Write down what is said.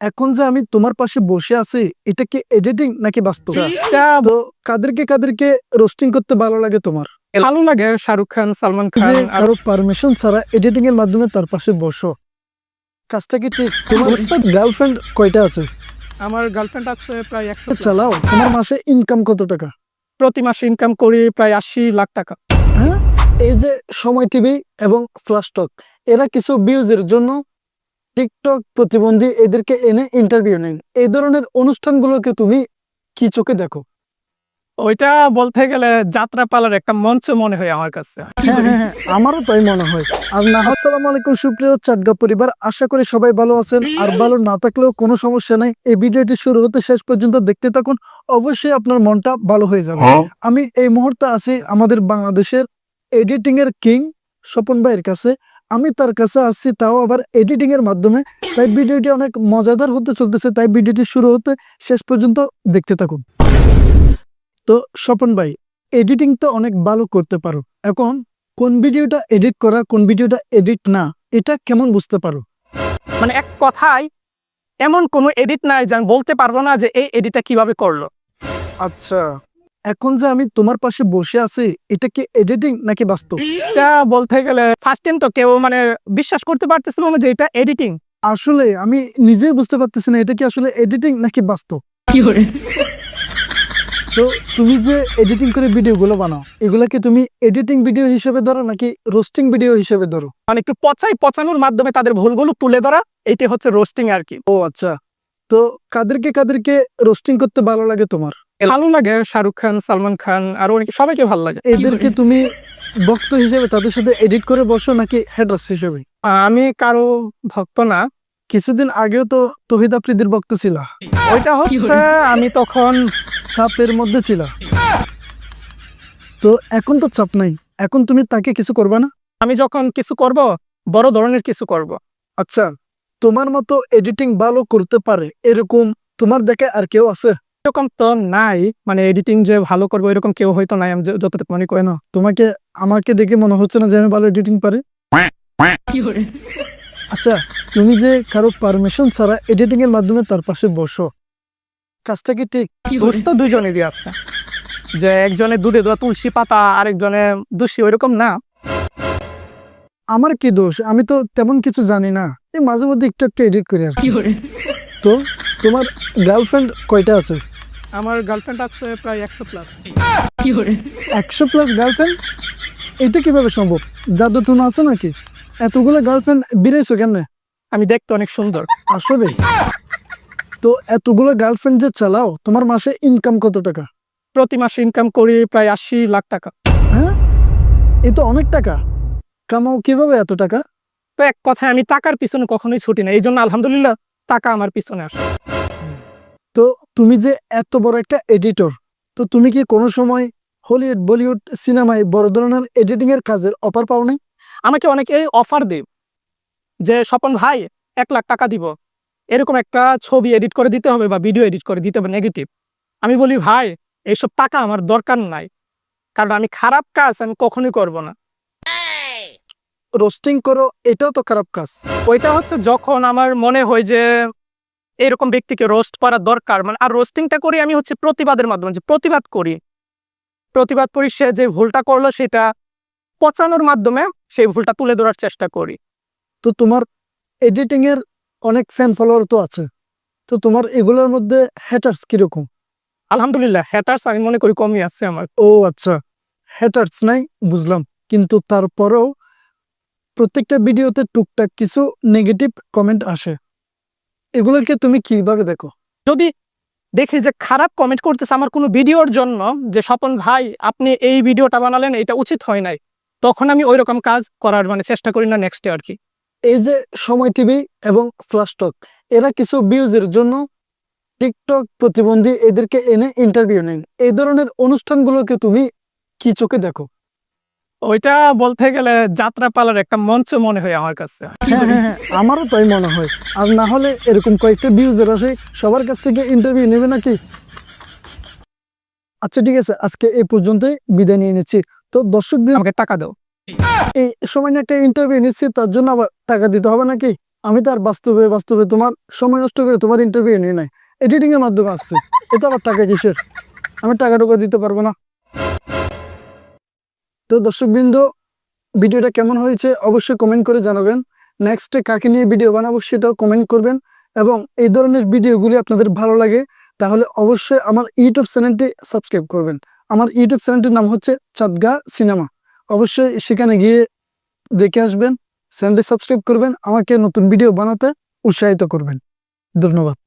এখন যে আমি তোমার পাশে বসে আছি এটা কি এডিটিং নাকি বাস্তব? তো কাদেরকে কাদেরকে রোস্টিং করতে ভালো লাগে তোমার? ভালো লাগে শাহরুখ খান সালমান খান আর কারও পারমিশন ছাড়া এডিটিং এর মাধ্যমে তার পাশে বসো। কাজটা কি ঠিক? তোমার গার্লফ্রেন্ড কয়টা আছে? আমার গার্লফ্রেন্ড আছে প্রায় একশো চালাও। তোমার মাসে ইনকাম কত টাকা? প্রতি মাসে ইনকাম করি প্রায় আশি লাখ টাকা। হ্যাঁ? এই যে সময় টিভি এবং ফ্লাশটক এরা কিছু ভিউজের জন্য টিকটক প্রতিবন্ধী এদেরকে এনে ইন্টারভিউ নেন। এই ধরনের অনুষ্ঠানগুলোকে তুমি কি চোখে দেখো? ওইটা বলতে গেলে যাত্রা পালার একটা মঞ্চ মনে হয় আমার কাছে। হ্যাঁ হ্যাঁ হ্যাঁ আমারও তাই মনে হয়। আর না আসসালামু আলাইকুম সুপ্রিয় চাটগা পরিবার। আশা করি সবাই ভালো আছেন। আর ভালো না থাকলেও কোনো সমস্যা নাই। এই ভিডিওটি শুরু হতে শেষ পর্যন্ত দেখতে থাকুন। অবশ্যই আপনার মনটা ভালো হয়ে যাবে। আমি এই মুহূর্তে আছি আমাদের বাংলাদেশের এডিটিং এর কিং স্বপন ভাইয়ের কাছে। আমি তার কাছে আসছি তাও আবার এডিটিং এর মাধ্যমে। তাই ভিডিওটি অনেক মজাদার হতে চলতেছে তাই ভিডিওটি শুরু হতে শেষ পর্যন্ত দেখতে থাকুন। তো স্বপন ভাই এডিটিং তো অনেক ভালো করতে পারো। এখন কোন ভিডিওটা এডিট করা কোন ভিডিওটা এডিট না এটা কেমন বুঝতে পারো? মানে এক কথায় এমন কোনো এডিট নাই যে আমি বলতে পারব না যে এই এডিটটা কীভাবে করল। আচ্ছা। এখন যে আমি তোমার পাশে বসে আছি এটা কি এডিটিং নাকি বাস্তব? এটা বলতে গেলে ফার্স্ট টাইম তো কেউ মানে বিশ্বাস করতে পারতেছিল না যে এটা এডিটিং আসলে আমি নিজেই বুঝতে পারতেছি না এটা কি আসলে এডিটিং নাকি বাস্তব। তো তুমি যে এডিটিং করে ভিডিওগুলো বানাও এগুলাকে তুমি এডিটিং ভিডিও হিসেবে ধরো নাকি রোস্টিং ভিডিও হিসেবে ধরো? মানে একটু পচাই পচানোর মাধ্যমে তাদের ভুলগুলো তুলে ধরা এইটা হচ্ছে রোস্টিং আর কি। ও আচ্ছা। তো কাদেরকে কাদেরকে রোস্টিং করতে ভালো লাগে তোমার? ভালো লাগে শাহরুখ খান সালমান খান আর অনেক সবাইকে ভালো লাগে। এদেরকে তুমি বক্ত হিসেবে তাদের সাথে এডিট করে বসো নাকি হেডার্স হিসেবে? আমি কারও ভক্ত না। কিছুদিন আগেও তো তহিদ আফ্রিদির বক্ত ছিল। ওইটা হচ্ছে আমি তখন চাপের মধ্যে ছিল। তো এখন তো চাপ নাই। এখন তুমি তাকে কিছু করবে না? আমি যখন কিছু করব বড় ধরনের কিছু করব। আচ্ছা তোমার মতো এডিটিং ভালো করতে পারে এরকম তোমার দেখে আর কেউ আছে? এরকম তো নাই। মানে এডিটিং যে ভালো করব এরকম কেউ হয়তো নাই আমি য- যতটুকু মনে করি না। তোমাকে আমাকে দেখে মনে হচ্ছে না যে আমি ভালো এডিটিং পারি। আচ্ছা তুমি যে কারও পারমিশন ছাড়া এডিটিং এর মাধ্যমে তার পাশে বসো কাজটা কি ঠিক? দোষ তো দুইজনেরই আছে। যে একজনে দুধে দেওয়া তুলসী পাতা আরেকজনে দোষী ওইরকম না। আমার কি দোষ? আমি তো তেমন কিছু জানি না। এই মাঝে মধ্যে একটু একটু এডিট করি আর কি। তো তোমার গার্লফ্রেন্ড কয়টা আছে? আমার গার্লফ্রেন্ড আছে প্রায় একশো প্লাস একশো প্লাস গার্লফ্রেন্ড এটা কীভাবে সম্ভব? জাদু টুনা আছে নাকি? এতগুলো গার্লফ্রেন্ড বিরাইছো কেন আমি দেখতে অনেক সুন্দর। আসলে? তো এতগুলো গার্লফ্রেন্ড যে চালাও তোমার মাসে ইনকাম কত টাকা? প্রতি মাসে ইনকাম করি প্রায় আশি লাখ টাকা। হ্যাঁ? এ তো অনেক টাকা। কামাও কীভাবে এত টাকা? তো এক কথায় আমি টাকার পিছনে কখনোই ছুটি না এই জন্য আলহামদুলিল্লাহ টাকা আমার পিছনে আসে। তো তুমি যে এত বড় একটা এডিটর তো তুমি কি কোনো সময় হলিউড বলিউড সিনেমায় বড় ধরনের এডিটিং এর কাজের অফার পাও নাই? আমাকে অনেকে অফার দেব যে স্বপন ভাই এক লাখ টাকা দিব। এরকম একটা ছবি এডিট করে দিতে হবে বা ভিডিও এডিট করে দিতে হবে নেগেটিভ আমি বলি ভাই এইসব টাকা আমার দরকার নাই। কারণ আমি খারাপ কাজ আমি কখনোই করব না। রোস্টিং করো এটাও তো খারাপ কাজ। ওইটা হচ্ছে যখন আমার মনে হয় যে এরকম ব্যক্তিকে রোস্ট করা দরকার মানে আর রোস্টিংটা করি আমি হচ্ছে প্রতিবাদের মাধ্যমে যে প্রতিবাদ করি। প্রতিবাদ করি সে যে ভুলটা করল সেটা পচানোর মাধ্যমে সেই ভুলটা তুলে ধরার চেষ্টা করি। তো তোমার এডিটিং এর অনেক ফ্যান ফলোয়ার তো আছে। তো তোমার এগুলোর মধ্যে হ্যাটার্স কীরকম? আলহামদুলিল্লাহ হ্যাটার্স আমি মনে করি কমই আছে আমার। ও আচ্ছা হ্যাটার্স নাই বুঝলাম। কিন্তু তারপরেও প্রত্যেকটা ভিডিওতে টুকটাক কিছু নেগেটিভ কমেন্ট আসে। এগুলোকে তুমি কীভাবে দেখো? যদি দেখি যে খারাপ কমেন্ট করতেছে আমার কোনো ভিডিওর জন্য যে স্বপন ভাই আপনি এই ভিডিওটা বানালেন এটা উচিত হয় নাই তখন আমি ওই রকম কাজ করার মানে চেষ্টা করি না নেক্সট আর কি। এই যে সময় টিভি এবং ফ্লাশটক এরা কিছু ভিউজের জন্য টিকটক প্রতিবন্ধী এদেরকে এনে ইন্টারভিউ নেন। এই ধরনের অনুষ্ঠানগুলোকে তুমি কি চোখে দেখো? ওইটা বলতে গেলে যাত্রা পালার একটা মঞ্চ মনে হয় আমার কাছে। হ্যাঁ হ্যাঁ হ্যাঁ আমারও তাই মনে হয়। আর না হলে এরকম কয়েকটা ভিউজের আসে সবার কাছ থেকে ইন্টারভিউ নেবে নাকি? আচ্ছা ঠিক আছে আজকে এই পর্যন্তই বিদায় নিয়ে নিচ্ছি। তো দর্শকদের আমাকে টাকা দাও। এই সময় একটা ইন্টারভিউ নিচ্ছি তার জন্য আবার টাকা দিতে হবে নাকি? আমি তার বাস্তবে বাস্তবে তোমার সময় নষ্ট করে তোমার ইন্টারভিউ নিয়ে নাই। এডিটিং এর মাধ্যমে আসছে। এটা আবার টাকা কিসের? আমি টাকা টুকা দিতে পারব না। তো দর্শকবৃন্দ, ভিডিওটা কেমন হয়েছে অবশ্যই কমেন্ট করে জানাবেন। নেক্সটে কাকে নিয়ে ভিডিও বানাবো সেটাও কমেন্ট করবেন এবং এই ধরনের ভিডিওগুলি আপনাদের ভালো লাগে তাহলে অবশ্যই আমার ইউটিউব চ্যানেলটি সাবস্ক্রাইব করবেন। আমার ইউটিউব চ্যানেলটির নাম হচ্ছে চাঁদগা সিনেমা অবশ্যই সেখানে গিয়ে দেখে আসবেন চ্যানেলটি সাবস্ক্রাইব করবেন, আমাকে নতুন ভিডিও বানাতে উৎসাহিত করবেন। ধন্যবাদ।